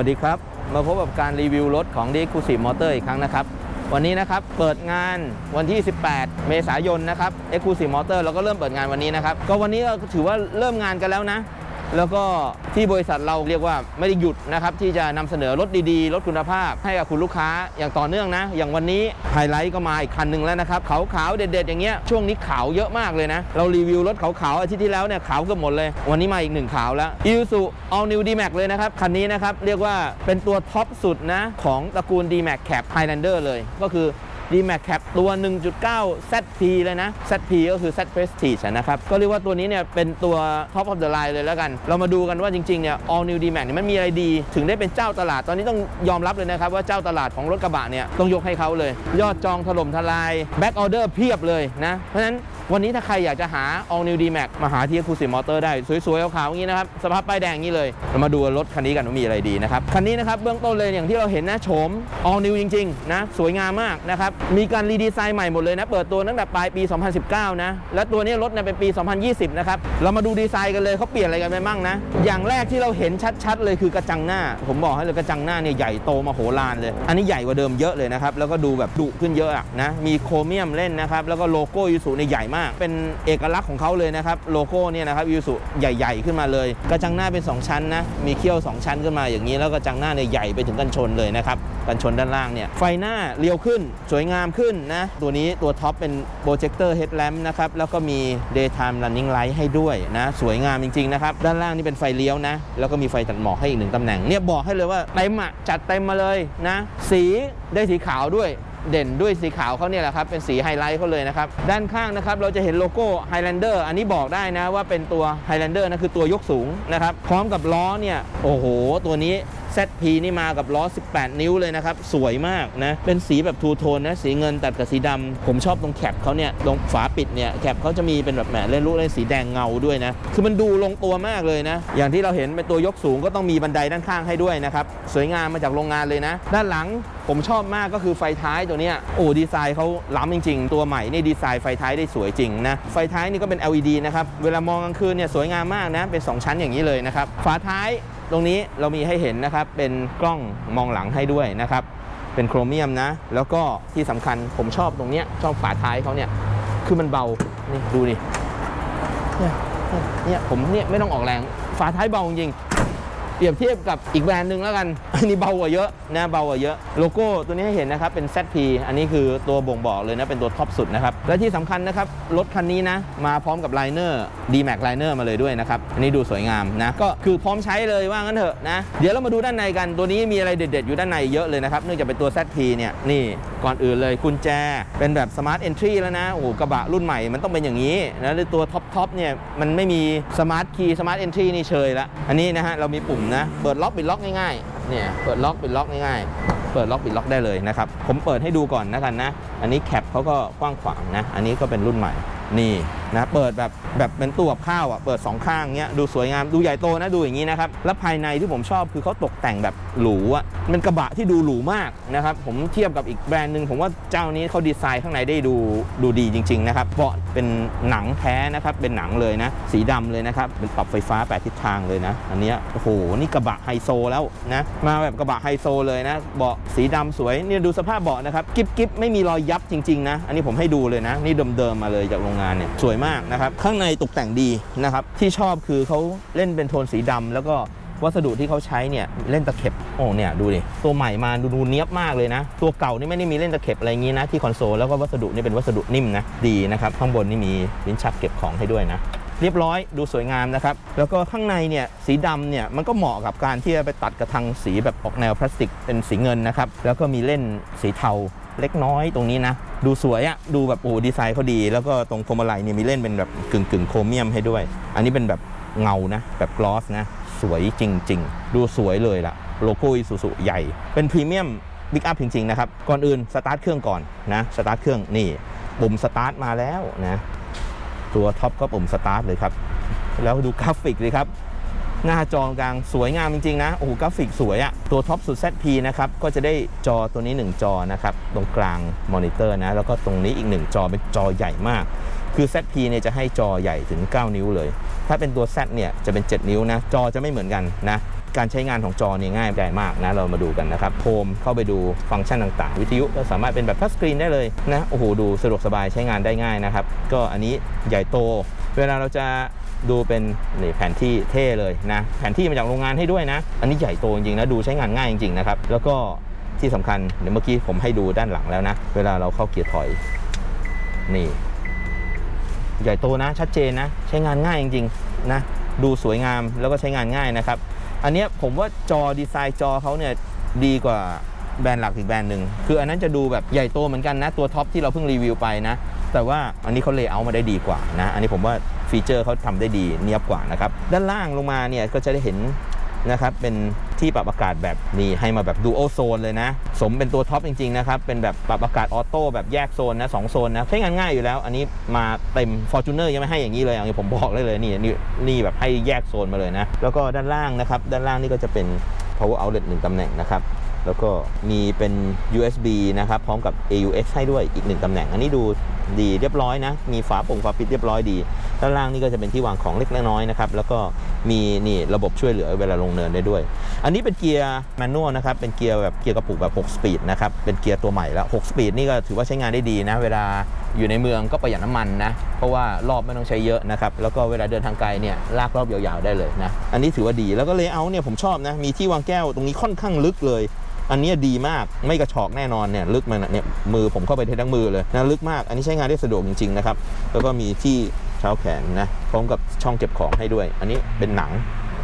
สวัสดีครับ มาพบกับการรีวิวรถของ d e c u s i v e Motor อีกครั้งนะครับ วันนี้นะครับเปิดงานวันที่ 18 เมษายนนะครับ e x c l u s i v e Motor เราก็เริ่มเปิดงานวันนี้นะครับ ก็วันนี้ก็ถือว่าเริ่มงานกันแล้วนะ แล้วก็ที่บริษัทเราเรียกว่าไม่ได้หยุดนะครับที่จะนำเสนอรถดีๆ รถคุณภาพ ให้กับคุณลูกค้าอย่างต่อเนื่องนะ อย่างวันนี้ไฮไลท์ก็มาอีกคันหนึ่งแล้วนะครับขาวๆเด็ดๆอย่างเงี้ยช่วงนี้ขาวเยอะมากเลยนะ เรารีวิวรถขาวๆอาทิตย์ที่แล้วเนี่ยขาวเกือบหมดเลย วันนี้มาอีกหนึ่งขาวแล้ว i s u All New D-Max เลยนะครับ คันนี้นะครับ เรียกว่าเป็นตัวท็อปสุดนะ ของตระกูล D-Max Cap Highlander เลย ก็คือ d m a c Cap ตัว 1.9 ZP เลยนะ ZP ก็คือ Z Prestige นะครับ ก็เรียกว่าตัวนี้เนี่ยเป็นตัว Top of the line เลยแล้วกัน เรามาดูกันว่าจริงๆเนี่ย All New D-Max เนี่ยมันมีอะไรดี ถึงได้เป็นเจ้าตลาด ตอนนี้ต้องยอมรับเลยนะครับ ว่าเจ้าตลาดของรถกระบะเนี่ยต้องยกให้เขาเลย ยอดจองถล่มทลาย Back Order เพียบเลยนะ เพราะฉะนั้น วันนี้ถ้าใครอยากจะหา All New D-Max มาหาที่คูสิมอเตอร์ได้สวยๆขาวๆอย่างนี้นะครับสภาพป้ายแดงอย่างนี้เลย เรามาดูรถคันนี้กันว่ามีอะไรดีนะครับคันนี้นะครับเบื้องต้นเลยอย่างที่เราเห็นนะโฉม All New จริงๆนะสวยงามมากนะครับมีการรีดีไซน์ใหม่หมดเลยนะเปิดตัวตั้งแต่ปลายปี 2019 นะและตัวนี้รถเนี่ยเป็นปี 2020 นะครับเรามาดูดีไซน์กันเลยเขาเปลี่ยนอะไรกันไปบ้างนะอย่างแรกที่เราเห็นชัดๆ เลยคือกระจังหน้า ผมบอกให้เลยกระจังหน้าเนี่ยใหญ่โตมโหฬารเลย อันนี้ใหญ่กว่าเดิมเยอะเลยนะครับแล้วก็ดูแบบดุขึ้นเยอะนะมีโครเมียมเล่นนะครับแล้วก็โลโก้ยูสุเนี่ยใหญ่มากเป็นเอกลักษณ์ของเขาเลยนะครับ โลโก้เนี่ยนะครับยูสุใหญ่ ๆ ขึ้นมาเลย กระจังหน้าเป็น 2 ชั้นนะ มีเขี้ยว 2 ชั้นขึ้นมาอย่างนี้ แล้วกระจังหน้าเนี่ยใหญ่ไปถึงกันชนเลยนะครับ กันชนด้านล่างเนี่ย ไฟหน้าเรียวขึ้น สวยงามขึ้นนะ ตัวนี้ตัวท็อปเป็นโปรเจคเตอร์เฮดแลมป์นะครับ แล้วก็มี daytime running light ให้ด้วยนะ สวยงามจริงๆนะครับ ด้านล่างนี่เป็นไฟเลี้ยวนะ แล้วก็มีไฟตัดหมอกให้อีกหนึ่งตำแหน่ง เนี่ยบอกให้เลยว่าเต็มอะจัดเต็มมาเลยนะ สีได้สีขาวด้วย เด่นด้วยสีขาวเขาเนี่ยแหละครับ เป็นสีไฮไลท์เขาเลยนะครับ ด้านข้างนะครับ เราจะเห็นโลโก้ Highlander อันนี้บอกได้นะว่าเป็นตัว Highlander นะคือตัวยกสูงนะครับ พร้อมกับล้อเนี่ย โอ้โห ตัวนี้ ZP นี่มากับล้อ 18 นิ้วเลยนะครับ สวยมากนะ เป็นสีแบบทูโทนนะ สีเงินตัดกับสีดำผมชอบตรงแคปเขาเนี่ย ตรงฝาปิดเนี่ย แคปเขาจะมีเป็นแบบแหมเล่นลูกเล่นสีแดงเงาด้วยนะ คือมันดูลงตัวมากเลยนะ อย่างที่เราเห็นเป็นตัวยกสูงก็ต้องมีบันไดด้านข้างให้ด้วยนะครับ สวยงามมาจากโรงงานเลยนะ ด้านหลังผมชอบมากก็คือไฟท้ายตัวเนี้ยโอ้ดีไซน์เขาล้ำจริง ๆ ตัวใหม่นี่ดีไซน์ไฟท้ายได้สวยจริงนะ ไฟท้ายนี่ก็เป็น LED นะครับ เวลามองกลางคืนเนี่ยสวยงามมากนะ เป็น 2 ชั้นอย่างนี้เลยนะครับ ฝาท้าย ตรงนี้เรามีให้เห็นนะครับ เป็นกล้องมองหลังให้ด้วยนะครับ เป็นโครเมียมนะ แล้วก็ที่สำคัญผมชอบตรงเนี้ยชอบฝาท้ายเขาเนี่ย คือมันเบา นี่ดูดิเนี่ยเนี่ยผมเนี่ยไม่ต้องออกแรง ฝาท้ายเบาจริง เปรียบเทียบกับอีกแบรนด์หนึ่งแล้วกัน อันนี้เบากว่าเยอะนะเบากว่าเยอะ โลโก้ตัวนี้ให้เห็นนะครับเป็น ZP อันนี้คือตัวบ่งบอกเลยนะเป็นตัวท็อปสุดนะครับ และที่สำคัญนะครับรถคันนี้นะมาพร้อมกับไลเนอร์ D-Max Liner มาเลยด้วยนะครับ อันนี้ดูสวยงามนะก็คือพร้อมใช้เลยว่างั้นเถอะนะเดี๋ยวเรามาดูด้านในกันตัวนี้มีอะไรเด็ดๆ อยู่ด้านในเยอะเลยนะครับเนื่องจากเป็นตัว ZP เนี่ยนี่ก่อนอื่นเลยกุญแจเป็นแบบ Smart Entry แล้วนะโอ้กระบะรุ่นใหม่มันต้องเป็นอย่างนี้นะหรือตัวท็อปท็อปเนี่ยมันไม่มี Smart Key Smart Entry นี่เชยละอันนี้นะฮะเรามีปุ่มนะ เปิดล็อกปิดล็อกง่ายๆ เนี่ย เปิดล็อกปิดล็อกง่ายๆ เปิดล็อกปิดล็อกได้เลยนะครับ ผมเปิดให้ดูก่อนนะกันนะ อันนี้แคปเขาก็กว้างขวางนะ อันนี้ก็เป็นรุ่นใหม่ นี่ นะเปิดแบบแบบเป็นตู้กับข้าวอะเปิดสองข้างเงี้ยดูสวยงามดูใหญ่โตนะดูอย่างนี้นะครับแล้วภายในที่ผมชอบคือเขาตกแต่งแบบหรูอะมันกระบะที่ดูหรูมากนะครับผมเทียบกับอีกแบรนด์หนึ่งผมว่าเจ้านี้เขาดีไซน์ข้างในได้ดูดูดีจริง ๆ นะครับเบาะเป็นหนังแท้นะครับเป็นหนังเลยนะ สีดำเลยนะครับเป็นปรับไฟฟ้าแปดทิศทางเลยนะ อันเนี้ยโอ้โหนี่กระบะไฮโซแล้วนะมาแบบกระบะไฮโซเลยนะเบาะสีดำสวยเนี่ยดูสภาพเบาะนะครับกิ๊บกิ๊บไม่มีรอยยับจริงๆนะอันนี้ผมให้ดูเลยนะ นี่เดิมๆมาเลยจากโรงงานเนี่ยสวยมากนะครับข้างในตกแต่งดีนะครับที่ชอบคือเขาเล่นเป็นโทนสีดำแล้วก็วัสดุที่เขาใช้เนี่ยเล่นตะเข็บโอ้เนี่ยดูดิตัวใหม่มาดูดูเนี้ยบมากเลยนะ ตัวเก่านี่ไม่ได้มีเล่นตะเข็บอะไรอย่างงี้นะที่คอนโซลแล้วก็วัสดุนี่เป็นวัสดุนิ่มนะดีนะครับข้างบนนี่มีลิ้นชักเก็บของให้ด้วยนะเรียบร้อยดูสวยงามนะครับ แล้วก็ข้างในเนี่ยสีดำเนี่ยมันก็เหมาะกับการที่จะไปตัดกระทังสีแบบออกแนวพลาสติกเป็นสีเงินนะครับ แล้วก็มีเล่นสีเทา เล็กน้อยตรงนี้นะ ดูสวยอะดูแบบโอ้ดีไซน์เขาดี แล้วก็ตรงพวงมาลัยเนี่ยมีเล่นเป็นแบบกึ่งกึ่งโครเมียมให้ด้วย อันนี้เป็นแบบเงานะ แบบกลอสนะ สวยจริง ๆ ดูสวยเลยล่ะ โลโก้อิซูซุใหญ่ เป็นพรีเมียมบิ๊กอัพจริง ๆ นะครับ ก่อนอื่นสตาร์ทเครื่องก่อนนะสตาร์ทเครื่องนี่ปุ่มสตาร์ทมาแล้วนะ ตัวท็อปก็ปุ่มสตาร์ทเลยครับ แล้วดูกราฟิกเลยครับ หน้าจอกลางสวยงามจริงๆนะโอ้โหกราฟิกสวยอะตัวท็อปสุด ZP นะครับก็จะได้จอตัวนี้ 1 จอนะครับตรงกลางมอนิเตอร์นะแล้วก็ตรงนี้อีก 1 จอเป็นจอใหญ่มากคือ ZP เนี่ยจะให้จอใหญ่ถึง 9 นิ้วเลย ถ้าเป็นตัว Z เนี่ยจะเป็น 7 นิ้วนะ จอจะไม่เหมือนกันนะ การใช้งานของจอเนี่ยง่ายใหญ่มากนะ เรามาดูกันนะครับ โฮมเข้าไปดูฟังก์ชันต่างๆ วิทยุก็สามารถเป็นแบบทัชสกรีนได้เลยนะ โอ้โห ดูสะดวกสบายใช้งานได้ง่ายนะครับ ก็อันนี้ใหญ่โต เวลาเราจะดูเป็นนี่แผนที่เท่เลยนะแผนที่มาจากโรงงานให้ด้วยนะ อันนี้ใหญ่โตจริงๆนะดูใช้งานง่ายจริงๆนะครับแล้วก็ที่สำคัญเดี๋ยวเมื่อกี้ผมให้ดูด้านหลังแล้วนะ เวลาเราเข้าเกียร์ถอย นี่ ใหญ่โตนะชัดเจนนะ ใช้งานง่ายจริงๆนะดูสวยงามแล้วก็ใช้งานง่ายนะครับ อันนี้ผมว่าจอดีไซน์จอเขาเนี่ยดีกว่าแบรนด์หลักอีกแบรนด์หนึ่งคืออันนั้นจะดูแบบใหญ่โตเหมือนกันนะ ตัวท็อปที่เราเพิ่งรีวิวไปนะ แต่ว่าอันนี้เขาเลเยอร์มาได้ดีกว่านะ อันนี้ผมว่าฟีเจอร์เขาทำได้ดีเนียบกว่านะครับ ด้านล่างลงมาเนี่ยก็จะได้เห็นนะครับเป็นที่ปรับอากาศแบบนี้ให้มาแบบดูโอโซนเลยนะ สมเป็นตัวท็อปจริง ๆ นะครับ เป็นแบบปรับอากาศออโต้แบบแยกโซนนะสองโซนนะใช้งานง่ายอยู่แล้ว อันนี้มาเต็ม f o r t u n e r ยังไม่ให้อย่างนี้เลยอย่างที่ผมบอกเลยเลยนี่นี่นี่แบบให้แยกโซนมาเลยนะ แล้วก็ด้านล่างนะครับ ด้านล่างนี่ก็จะเป็น power outlet หนึ่งตำแหน่งนะครับ แล้วก็มีเป็น USB นะครับ พร้อมกับ AUX ให้ด้วยอีกหนึ่งตำแหน่ง อันนี้ดูดีเรียบร้อยนะ มีฝาป่งฝาปิดเรียบร้อยดี ด้านล่างนี่ก็จะเป็นที่วางของเล็กน้อยนะครับ แล้วก็มีนี่ระบบช่วยเหลือเวลาลงเนินได้ด้วย อันนี้เป็นเกียร์แมนนวลนะครับ เป็นเกียร์แบบเกียร์กระปุกแบบ 6 สปีดนะครับ เป็นเกียร์ตัวใหม่แล้ว 6 สปีดนี่ก็ถือว่าใช้งานได้ดีนะ เวลาอยู่ในเมืองก็ประหยัดน้ำมันนะ เพราะว่ารอบไม่ต้องใช้เยอะนะครับ แล้วก็เวลาเดินทางไกลเนี่ยลากรอบยาวๆได้เลยนะ อันนี้ถือว่าดี แล้วก็เลเยอร์เนี่ยผมชอบนะ มีที่วางแก้วตรงนี้ค่อนข้างลึกเลย อันนี้ดีมากไม่กระชอกแน่นอนเนี่ยลึกมันเนี่ยมือผมเข้าไปทั้งมือเลยนะลึกมาก อันนี้ใช้งานได้สะดวกจริงๆนะครับแล้วก็มีที่เช้าแขนนะพร้อมกับช่องเก็บของให้ด้วย อันนี้เป็นหนัง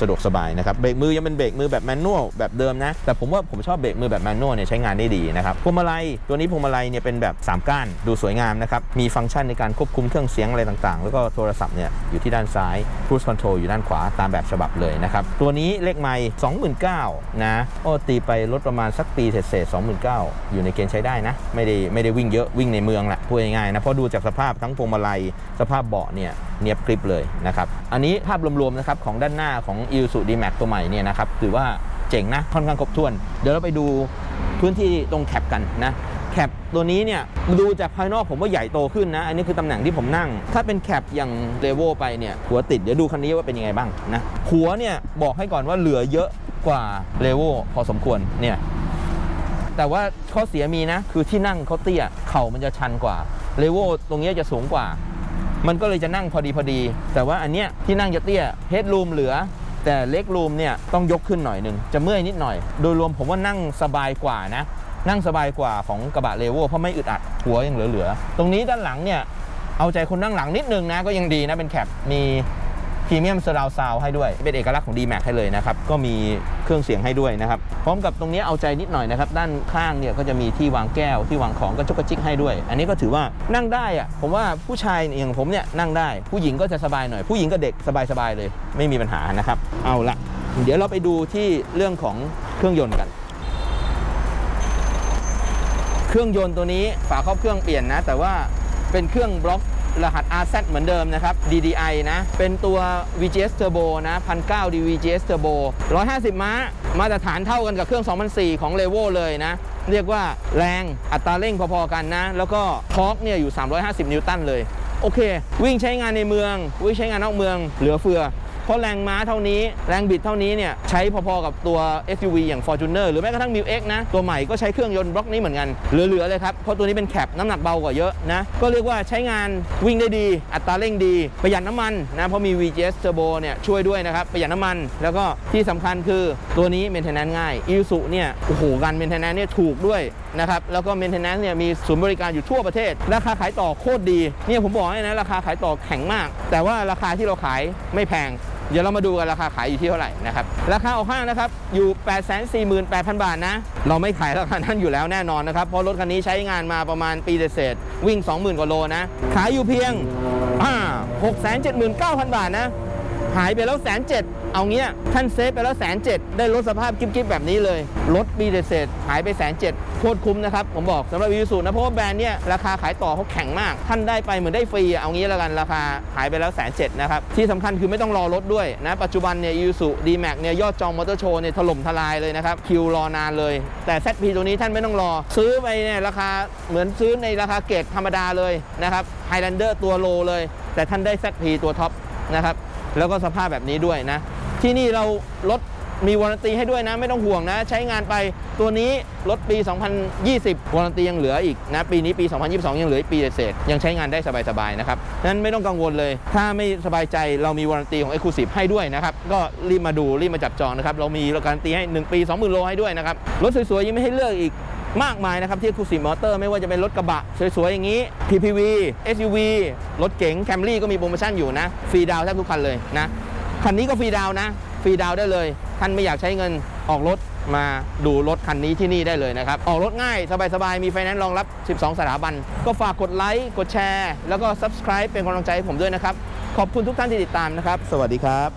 สะดวกสบายนะครับเบรกมือยังเป็นเบรกมือแบบแมนนวลแบบเดิมนะ แต่ผมว่าผมชอบเบรกมือแบบแมนนวลเนี่ยใช้งานได้ดีนะครับพวงมาลัยตัวนี้พวงมาลัยเนี่ยเป็นแบบ 3 ก้านดูสวยงามนะครับมีฟังก์ชันในการควบคุมเครื่องเสียงอะไรต่างๆ แล้วก็โทรศัพท์เนี่ยอยู่ที่ด้านซ้าย cruise control อยู่ด้านขวาตามแบบฉบับเลยนะครับตัวนี้เลขไมล์29,000นะโอ้ตีไปลดประมาณสักปีเศษๆ29,000อยู่ในเกณฑ์ใช้ได้นะ ไม่ได้ไม่ได้วิ่งเยอะวิ่งในเมืองแหละพูดง่ายๆนะเพราะดูจากสภาพทั้งพวงมาลัยสภาพเบาะเนี่ยเนียบกริบเลยนะครับอันนี้ภาพรวมๆนะครับของด้านหน้าของ i s u d m a x ตัวใหม่เนี่ยนะครับถือว่าเจ๋งนะค่อนข้างครบถ้วน เดี๋ยวเราไปดูพื้นที่ตรงแคปกันนะแคปตัวนี้เนี่ยดูจากภายนอกผมว่าใหญ่โตขึ้นนะ อันนี้คือตำแหน่งที่ผมนั่ง ถ้าเป็นแคปอย่างเรโวไปเนี่ยหัวติดเดี๋ยวดูคันนี้ว่าเป็นยังไงบ้างนะหัวเนี่ยบอกให้ก่อนว่าเหลือเยอะกว่าเรโวพอสมควรเนี่ยแต่ว่าข้อเสียมีนะคือที่นั่งเขาเตี้ยเข่ามันจะชันกว่าเรโวตรงนี้จะสูงกว่า มันก็เลยจะนั่งพอดีพอดี แต่ว่าอันเนี้ยที่นั่งจะเตี้ยเฮดรูมเหลือ แต่เล็กรูมเนี่ยต้องยกขึ้นหน่อยหนึ่งจะเมื่อยนิดหน่อย โดยรวมผมว่านั่งสบายกว่านะ นั่งสบายกว่าของกระบะเลเวเพราะไม่อึดอัดหัวยังเหลือๆ ตรงนี้ด้านหลังเนี่ยเอาใจคนนั่งหลังนิดนึงนะก็ยังดีนะเป็นแคปมี พรีเมียม s ราวซาวให้ด้วย เป็นเอกลักษณ์ของ d m a x ให้เลยนะครับ ก็มีเครื่องเสียงให้ด้วยนะครับ พร้อมกับตรงนี้เอาใจนิดหน่อยนะครับ ด้านข้างเนี่ยก็จะมีที่วางแก้วที่วางของก็จกกระจิกให้ด้วย อันนี้ก็ถือว่านั่งได้อะผมว่าผู้ชายอย่างผมเนี่ยนั่งได้ ผู้หญิงก็จะสบายหน่อย ผู้หญิงกับเด็กสบายๆเลย ไม่มีปัญหานะครับ เอาละเดี๋ยวเราไปดูที่เรื่องของเครื่องยนต์กันเครื่องยนต์ตัวนี้ฝาครอบเครื่องเปลี่ยนนะ แต่ว่าเป็นเครื่องบล็อก รหัส RZ เหมือนเดิมนะครับ DDI นะ เป็นตัว VGS Turbo นะ1,900 D VGS Turbo 150 ม้า มาตรฐานเท่ากันกับเครื่อง 2004 ของ Levo เลยนะ เรียกว่าแรงอัตราเร่งพอๆกันนะ แล้วก็ทอร์กเนี่ยอยู่ 350 นิวตันเลย โอเค วิ่งใช้งานในเมือง วิ่งใช้งานนอกเมือง เหลือเฟือ เพราะแรงม้าเท่านี้แรงบิดเท่านี้เนี่ยใช้พอๆกับตัว SUV อย่าง Fortuner หรือแม้กระทั่ง m ิ X นะ ตัวใหม่ก็ใช้เครื่องยนต์บล็อกนี้เหมือนกันเหลือๆเลยครับ เพราะตัวนี้เป็นแคปน้ำหนักเบากว่าเยอะนะก็เรียกว่าใช้งานวิ่งได้ดี อัตราเร่งดี ประหยัดน้ำมันนะเพราะมี VGS Turbo เนี่ยช่วยด้วยนะครับประหยัดน้ำมัน แล้วก็ที่สำคัญคือตัวนี้ maintenance ง่าย i s u เนี่ยโอ้โหการ maintenance เนี่ยถูกด้วยนะครับแล้วก็ maintenance เนี่ยมีศูนย์บริการอยู่ทั่วประเทศ ราคาขายต่อโคตรดีเนี่ยผมบอกให้นะราคาขายต่อแข็งมาก แต่ว่าราคาที่เราขายไม่แพง เดี๋ยวเรามาดูกันราคาขายอยู่ที่เท่าไหร่นะครับ ราคาออกห้างนะครับอยู่ 848,000 บาทนะ เราไม่ขายราคานั้นอยู่แล้วแน่นอนนะครับ เพราะรถคันนี้ใช้งานมาประมาณปีเศษวิ่ง 20,000 กว่าโลนะ ขายอยู่เพียง679,000 บาทนะ หายไปแล้วแสนเจ็ดเอาเงี้ยท่านเซฟไปแล้วแสนเจ็ดได้รถสภาพกิ๊บๆแบบนี้เลยรถปีเศษๆหายไปแสนเจ็ดโคตรคุ้มนะครับ ผมบอกสำหรับวิวสูนะเพราะว่าแบรนด์เนี่ยราคาขายต่อเขาแข็งมาก ท่านได้ไปเหมือนได้ฟรีเอางี้ล้วกันราคาหายไปแล้วแสนเจ็ดนะครับที่สำคัญคือไม่ต้องรอรถด้วยนะปัจจุบันเนี่ยยูสุดีแม็กเนี่ยยอดจองมอเตอร์โชว์เนี่ยถล่มทลายเลยนะครับคิวรอนานเลย แต่ ZP ตัวนี้ท่านไม่ต้องรอ ซื้อไปเนี่ยราคาเหมือนซื้อในราคาเกรดธรรมดาเลยนะครับไฮแลนเดอร์ตัวโลเลย แต่ท่านได้ ZP ตัวท็อปนะครับ แล้วก็สภาพแบบนี้ด้วยนะ ที่นี่เราลดมีวารันตีให้ด้วยนะ ไม่ต้องห่วงนะ ใช้งานไปตัวนี้รถปี 2020 วารันตียังเหลืออีกนะ ปีนี้ปี 2022 ยังเหลืออีกปีเศษยังใช้งานได้สบายๆนะครับนั้นไม่ต้องกังวลเลย ถ้าไม่สบายใจเรามีวารันตีของ e x c l u s i v e ให้ด้วยนะครับ ก็รีบมาดูรีบมาจับจองนะครับ เรามีการันตีให้ 1 ปี 20,000 โลให้ด้วยนะครับ รถสวยๆ ยังไม่ให้เลือกอีก มากมายนะครับที่ e x c l u s i v e Motor ไม่ว่าจะเป็นรถกระบะ สวยๆ อย่างนี้ PPV SUV รถเก๋ง Camry ก็มีโปรโมชั่นอยู่นะ ฟรีดาวแทบทุกคันเลยนะ คันนี้ก็ฟรีดาวนะ ฟรีดาวได้เลย ท่านไม่อยากใช้เงินออกรถมาดูรถคันนี้ที่นี่ได้เลยนะครับ ออกรถง่ายสบายๆ มีไฟแนนซ์รองรับ 12 สถาบัน ก็ฝากกดไลค์ กดแชร์ แล้วก็ Subscribe เป็นกำลังใจให้ผมด้วยนะครับ ขอบคุณทุกท่านที่ติดตามนะครับ สวัสดีครับ